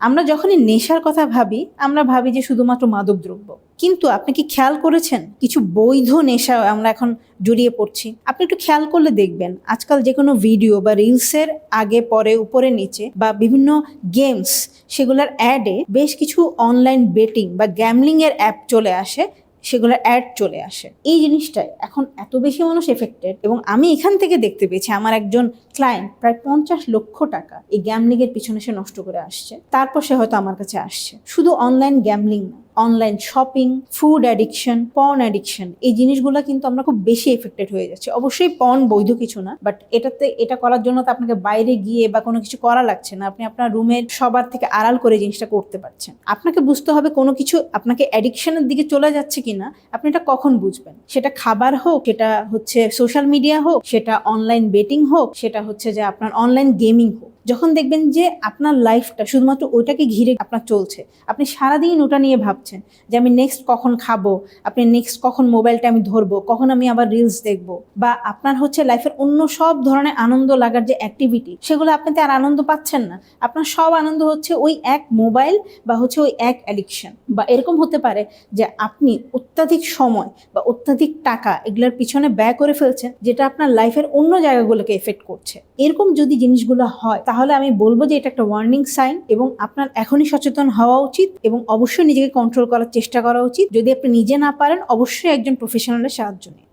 আমরা যখনই নেশার কথা ভাবি, আমরা ভাবি যে শুধুমাত্র মাদক দ্রব্য কিন্তু আপনি কি খেয়াল করেছেন? কিছু বৈধ নেশা আমরা এখন জড়িয়ে পড়ছি। আপনি একটু খেয়াল করলে দেখবেন, আজকাল যে কোনো ভিডিও বা রিলসের আগে, পরে, উপরে, নিচে বা বিভিন্ন গেমস, সেগুলোর অ্যাডে বেশ কিছু অনলাইন বেটিং বা গ্যামলিংয়ের অ্যাপ চলে আসে। সেগুলোর অ্যাড চলে আসে। এই জিনিসটাই এখন এত বেশি মানুষ এফেক্টেড এবং আমি এখান থেকে দেখতে পেয়েছি আমার একজন ক্লায়েন্ট প্রায় পঞ্চাশ লক্ষ টাকা এই গ্যামলিং এর পিছনে সে নষ্ট করে আসছে। তারপর সে হয়তো আমার কাছে আসছে। শুধু অনলাইন গ্যামলিং না online shopping food addiction porn addiction এই জিনিসগুলো কিন্তু আমরা খুব বেশি এফেক্টেড হয়ে যাচ্ছি। অবশ্যই পর্ন বৈধ কিছু না বাট এটাতে, এটা করার জন্য তো আপনাকে বাইরে গিয়ে বা কোনো কিছু করা লাগছে না। আপনি আপনার রুমের সবার থেকে আড়াল করে জিনিসটা করতে পারছেন। আপনাকে বুঝতে হবে কোনো কিছু আপনাকে অ্যাডিকশনের দিকে চলে যাচ্ছে কিনা, আপনি এটা কখন বুঝবেন? সেটা খাবার হোক, সেটা হচ্ছে সোশ্যাল মিডিয়া হোক, সেটা অনলাইন বেটিং হোক, সেটা হচ্ছে যে আপনার অনলাইন গেমিং হোক। যখন দেখবেন যে আপনার লাইফটা শুধুমাত্র ওইটাকে ঘিরে আপনার চলছে, আপনি সারাদিন ওটা নিয়ে ভাবছেন যে আমি নেক্সট কখন খাব, আপনি নেক্সট কখন মোবাইলটা আমি ধরবো, কখন আমি আবার রিলস দেখব, বা আপনার হচ্ছে লাইফের অন্য সব ধরনের আনন্দ লাগার যে অ্যাক্টিভিটি সেগুলো আপনি তো আর আনন্দ পাচ্ছেন না। আপনার সব আনন্দ হচ্ছে ওই এক মোবাইল বা হচ্ছে ওই এক অ্যাডিকশন বা এরকম হতে পারে যে আপনি অত্যাধিক সময় বা অত্যাধিক টাকা এগুলোর পিছনে ব্যয় করে ফেলছেন, যেটা আপনার লাইফের অন্য জায়গাগুলোকে এফেক্ট করছে। এরকম যদি জিনিসগুলো হয় তাহলে আমি বলব যে এটা একটা ওয়ার্নিং সাইন এবং আপনার এখনই সচেতন হওয়া উচিত এবং অবশ্যই নিজেকে কন্ট্রোল করার চেষ্টা করা উচিত। যদি আপনি নিজে না পারেন, অবশ্যই একজন প্রফেশনালের সাহায্য নিন।